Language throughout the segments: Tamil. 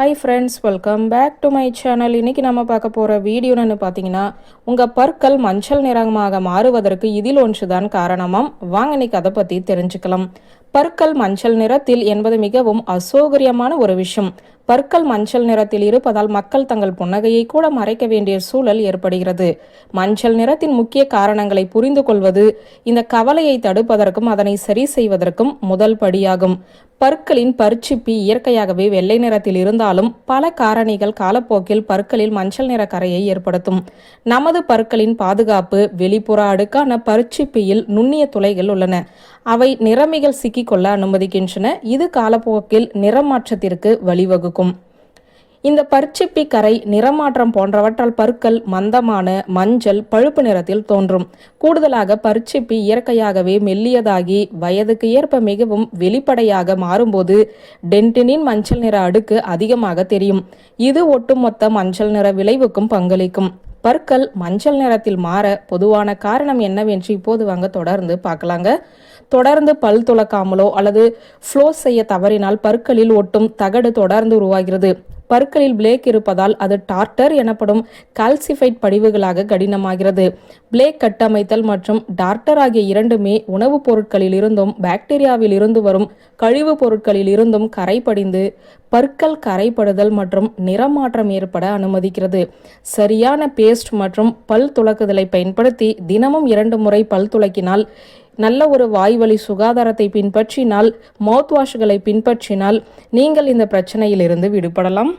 Hi friends welcome back to my channel இன்னைக்கு நம்ம பார்க்க போகிற வீடியோன்னு பார்த்தீங்கன்னா உங்கள் பற்கள் மஞ்சள் நிறமாக மாறுவதற்கு இதில் ஒன்று தான் காரணமாம். வாங்க இன்னைக்கு அதை பற்றி தெரிஞ்சுக்கலாம். பற்கள் மஞ்சள் நிறத்தில் என்பது மிகவும் அசௌகரியமான ஒரு விஷயம். பற்கள் மஞ்சள் நிறத்தில் இருப்பதால் மக்கள் தங்கள் புன்னகையை கூட மறைக்க வேண்டிய சூழல் ஏற்படுகிறது. மஞ்சள் நிறத்தின் முக்கிய காரணங்களை புரிந்து கொள்வது இந்த கவலையை தடுப்பதற்கும் அதனை சரி செய்வதற்கும் முதல் படியாகும். பற்களின் பற்சிப்பி இயற்கையாகவே வெள்ளை நிறத்தில் இருந்தாலும் பல காரணிகள் காலப்போக்கில் பற்களில் மஞ்சள் நிற கரையை ஏற்படுத்தும். நமது பற்களின் பாதுகாப்பு வெளிப்புற அடுக்கான பற்சிப்பியில் நுண்ணிய துளைகள் உள்ளன. அவை நிறமிகள் சிக்கி சிக்கிக்கொள்ள அனுமதிக்கின்றன இது காலப்போக்கில் நிறமாற்றத்திற்கு வழிவகுக்கும். இந்த பற்சிப்பி கரை நிறமாற்றம் போன்றவற்றால் பற்கள் மந்தமான மஞ்சள் பழுப்பு நிறத்தில் தோன்றும். கூடுதலாக பற்சிப்பி இயற்கையாகவே மெல்லியதாகி வயதுக்கு ஏற்ப மிகவும் வெளிப்படையாக மாறும்போது டென்டினின் மஞ்சள் நிற அடுக்கு அதிகமாக தெரியும். இது ஒட்டுமொத்த மஞ்சள் நிற விளைவுக்கும் பங்களிக்கும். பற்கள் மஞ்சள் நிறத்தில் மாற பொதுவான காரணம் என்னவென்று இப்போது வாங்க தொடர்ந்து பார்க்கலாங்க. தொடர்ந்து பல் துளக்காமலோ அல்லது ஃப்ளோஸ் செய்ய தவறினால் பற்களில் ஒட்டும் தகடு தொடர்ந்து உருவாகிறது. பற்களில் பிளேக் இருப்பதால் அது டார்டர் எனப்படும் கால்சிஃபைட் படிவுகளாக கடினமாகிறது. பிளேக் கட்டமைத்தல் மற்றும் டார்டர் ஆகிய இரண்டுமே உணவுப் பொருட்களில் இருந்தும் பாக்டீரியாவில் இருந்து வரும் கழிவுப் பொருட்களில் இருந்தும் கரைபடிந்து பற்கள் கரைப்படுதல் மற்றும் நிறமாற்றம் ஏற்பட அனுமதிக்கிறது. சரியான பேஸ்ட் மற்றும் பல் துளக்குதலை பயன்படுத்தி தினமும் இரண்டு முறை பல் துளக்கினால் நல்ல ஒரு வாய்வழி சுகாதாரத்தை பின்பற்றினால் மவுத் வாஷ்களை பின்பற்றினால் நீங்கள் இந்த பிரச்சனையிலிருந்து விடுபடலாம்.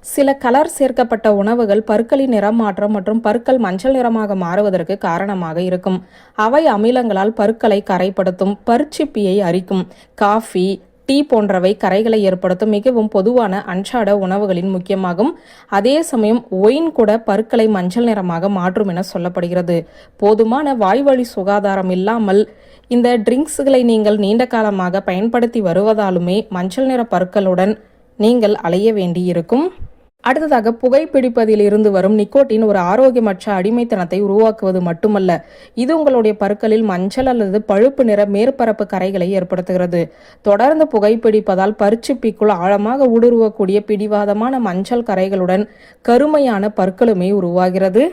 சில கலர் சேர்க்கப்பட்ட உணவுகள் பற்களின் நிறம் மாற்றம் மற்றும் பற்கள் மஞ்சள் நிறமாக மாறுவதற்கு காரணமாக இருக்கும். அவை அமிலங்களால் பற்களை கரைப்படுத்தும் பற்சிப்பியை அரிக்கும். காஃபி டீ போன்றவை கரைகளை ஏற்படுத்தும் மிகவும் பொதுவான அன்றாட உணவுகளின் முக்கியமாகும். அதே சமயம் ஒயின் கூட பற்களை மஞ்சள் நிறமாக மாற்றும் என சொல்லப்படுகிறது. போதுமான வாய்வழி சுகாதாரம் இல்லாமல் இந்த ட்ரிங்க்ஸ்களை நீங்கள் நீண்ட காலமாக பயன்படுத்தி வருவதாலுமே மஞ்சள் நிற பற்களுடன் நீங்கள் அலைய வேண்டியிருக்கும். அடுத்ததாக புகைப்பிடிப்பதில் இருந்து வரும் நிக்கோட்டின் ஒரு ஆரோக்கியமற்ற அடிமைத்தனத்தை உருவாக்குவது மட்டுமல்ல இது உங்களுடைய பற்களில் மஞ்சள் அல்லது பழுப்பு நிற மேற்பரப்பு கரைகளை ஏற்படுத்துகிறது. தொடர்ந்து புகைப்பிடிப்பதால் பருச்சிப்பிக்குள் ஆழமாக ஊடுருவக்கூடிய பிடிவாதமான மஞ்சள் கரைகளுடன் கருமையான பற்களுமே உருவாகிறது.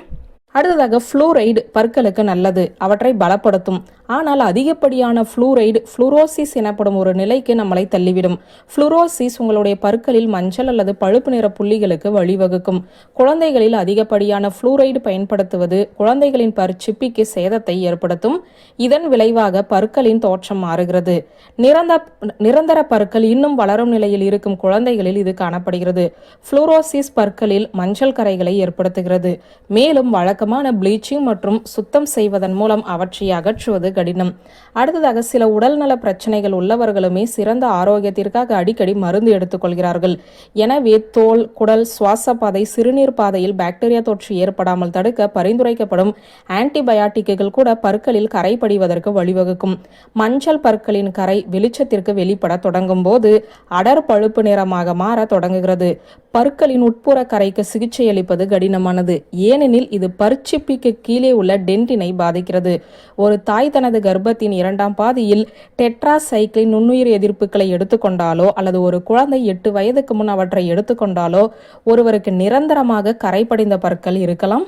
அடுத்ததாக ஃப்ளூரைடு பற்களுக்கு நல்லது. அவற்றை பலப்படுத்தும். ஆனால் அதிகப்படியான ஃப்ளூரைடு ஃப்ளூரோசிஸ் எனப்படும் ஒரு நிலைக்கு நம்மளை தள்ளிவிடும். ஃப்ளூரோசிஸ் உங்களுடைய பற்களில் மஞ்சள் அல்லது பழுப்பு நிற புள்ளிகளுக்கு வழிவகுக்கும். குழந்தைகளில் அதிகப்படியான ஃப்ளூரைடு பயன்படுத்துவது குழந்தைகளின் பற்சிப்பிக்கு சேதத்தை ஏற்படுத்தும். இதன் விளைவாக பற்களின் தோற்றம் மாறுகிறது. நிரந்த நிரந்தர பற்கள் இன்னும் வளரும் நிலையில் இருக்கும் குழந்தைகளில் இது காணப்படுகிறது. ஃப்ளூரோசிஸ் பற்களில் மஞ்சள் கரைகளை ஏற்படுத்துகிறது. மேலும் வழக்கமான ப்ளீச்சிங் மற்றும் சுத்தம் செய்வதன் மூலம் அவற்றை அகற்றுவது கடினம். அடுத்ததாக சில உடல்நல பிரச்சனைகள் உள்ளவர்களுமே சிறந்த ஆரோக்கியத்திற்காக அடிக்கடி மருந்து எடுத்துக்கொள்கிறார்கள் எனவே தோல் குடல் சுவாச பாதை சிறுநீர் பாதையில் பாக்டீரியா தொற்று ஏற்படாமல் தடுக்க பரிந்துரைக்கப்படும் ஆன்டிபயாட்டிக்குகள் கூட பற்களில் கரை படிவதற்கு வழிவகுக்கும். மஞ்சள் பற்களின் கரை வெளிச்சத்திற்கு வெளிப்பட தொடங்கும் போது அடர் பழுப்பு நிறமாக மாற தொடங்குகிறது. பற்களின் உட்புற கரைக்கு சிகிச்சையளிப்பது கடினமானது. ஏனெனில் இது பற்சிப்பிக்கு கீழே உள்ள டென்டினை பாதிக்கிறது. ஒரு தாய் தனது கர்ப்பத்தின் இரண்டாம் பாதியில் டெட்ராசைக்ளின் நுண்ணுயிர் எதிர்ப்புகளை எடுத்துக்கொண்டாலோ அல்லது ஒரு குழந்தை எட்டு வயதுக்கு முன் அவற்றை எடுத்துக்கொண்டாலோ ஒருவருக்கு நிரந்தரமாக கரைப்படைந்த பற்கள் இருக்கலாம்.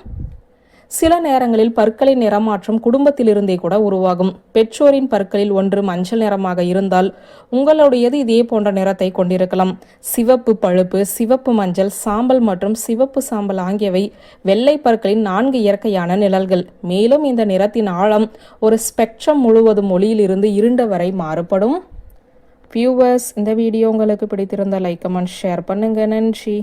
சில நேரங்களில் பற்களின் நிறமாற்றம் குடும்பத்திலிருந்தே கூட உருவாகும். பெற்றோரின் பற்களில் ஒன்று மஞ்சள் நிறமாக இருந்தால் உங்களுடையது இதே போன்ற நிறத்தை கொண்டிருக்கலாம். சிவப்பு பழுப்பு சிவப்பு மஞ்சள் சாம்பல் மற்றும் சிவப்பு சாம்பல் ஆகியவை வெள்ளை பற்களின் நான்கு இயற்கையான நிழல்கள். மேலும் இந்த நிறத்தின் ஆழம் ஒரு ஸ்பெக்ட்ரம் முழுவதும் ஒளியிலிருந்து இருண்ட வரை மாறுபடும். வியூவர்ஸ் இந்த வீடியோ உங்களுக்கு பிடித்திருந்த லைக் கமெண்ட் ஷேர் பண்ணுங்க. நன்றி.